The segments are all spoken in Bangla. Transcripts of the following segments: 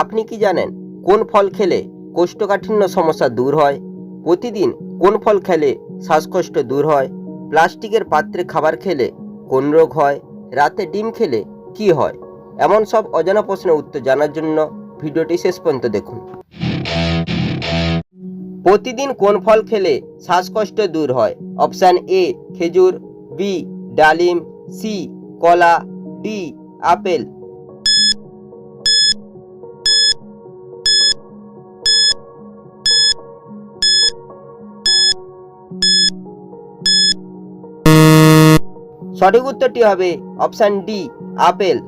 আপনি কি জানেন কোন ফল খেলে কোষ্ঠকাঠিন্য সমস্যা দূর হয়? প্রতিদিন কোন ফল খেলে শ্বাসকষ্ট দূর হয়? প্লাস্টিকের পাত্রে খাবার খেলে কোন রোগ হয়? রাতে ডিম খেলে কি হয়? এমন সব অজানা প্রশ্নের উত্তর জানার জন্য ভিডিওটি শেষ পর্যন্ত দেখুন। প্রতিদিন কোন ফল খেলে শ্বাসকষ্ট দূর হয়? অপশান এ, খেজুর, বি, ডালিম, সি, কলা, ডি, আপেল। সঠিক উত্তরটি হবে অপশান ডি, আপেল।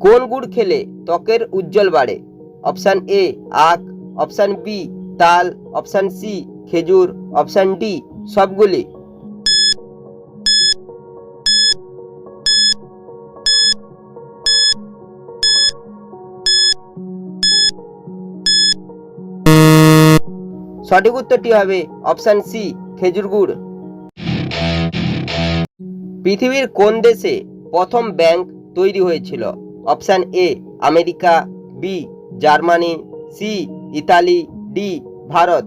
কোন গুড় খেলে ত্বকের উজ্জ্বল বাড়ে? অপশান এ, আখ। অপশান বি, তাল। অপশান সি, খেজুর। অপশান ডি, সবগুলি। সঠিক উত্তরটি হবে অপশান সি খেজুর গুড় পৃথিবীর কোন দেশে প্রথম ব্যাংক তৈরি হয়েছিল? Option A, America, B, Germany, C, Italy, D, Bharat.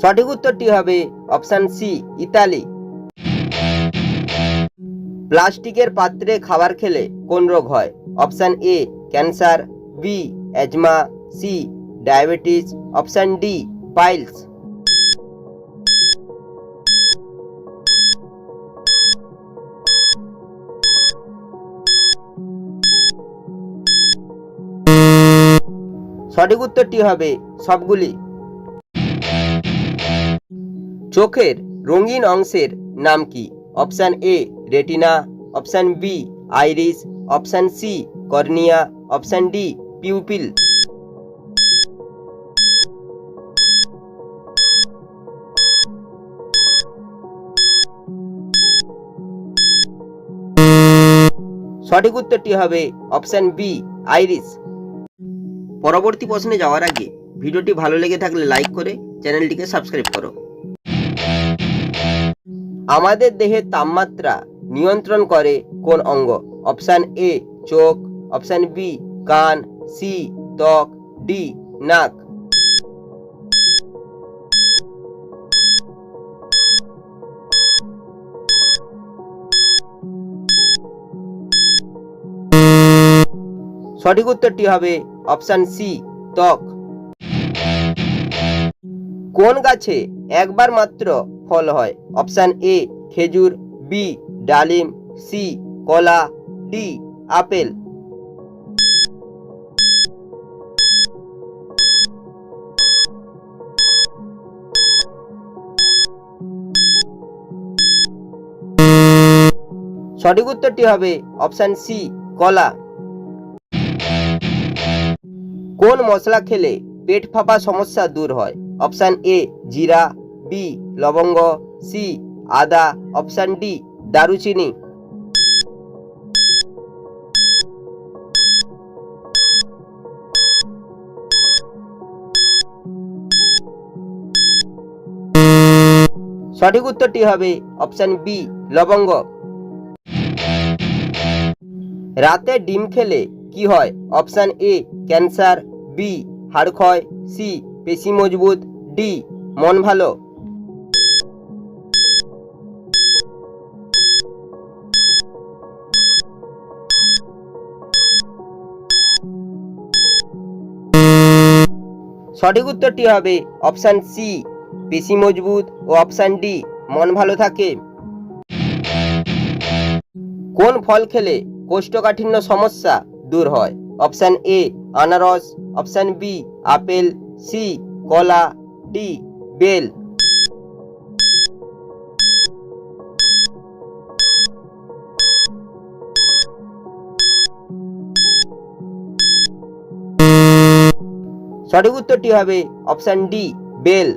সঠিক উত্তরটি হবে অপশান সি, ইতালি। প্লাস্টিকের পাত্রে খাবার খেলে কোন রোগ হয়? Option A cancer B asthma C diabetes, option D piles. সঠিক উত্তরটি হবে সবগুলি। চোখের রঙিন অংশের নাম কি? Option A retina option B iris option C cornea option D pupil সঠিক উত্তরটি হবে অপশান বি আইরিস পরবর্তী প্রশ্নে যাওয়ার আগে ভিডিওটি ভালো লেগে থাকলে লাইক করে চ্যানেলটিকে সাবস্ক্রাইব করো। আমাদের দেহের তাপমাত্রা নিয়ন্ত্রণ করে কোন অঙ্গ? অপশান এ চোখ। অপশান বি কান। সি ত্বক। ডি নাক। সঠিক উত্তরটি হবে অপশান সি ত্বক। কোন গাছে একবার মাত্র ফল হয়। অপশান এ, খেজুর, বি, ডালিম, সি, কলা, ডি, আপেল। সঠিক উত্তরটি হবে অপশান সি, কলা। কোন মশলা খেলে পেট ফাঁপা সমস্যা দূর হয়? অপশান এ, জিরা, বি, লবঙ্গ, সি, আদা, অপশান ডি, দারুচিনি। সঠিক উত্তরটি হবে অপশান বি, লবঙ্গ। রাতে ডিম খেলে কি হয়? অপশান এ, ক্যান্সার, বি হাড় ক্ষয় সি পেশি মজবুত, ডি, মন ভালো। সঠিক উত্তরটি হবে অপশান সি পেশি মজবুত ও অপশান ডি, মন ভালো থাকে। কোন ফল খেলে কোষ্ঠকাঠিন্য সমস্যা দূর হয়? অপশান এ, আনারস, অপশান বি, আপেল সি কলা ডি বেল। সঠিক উত্তরটি হবে অপশান ডি বেল।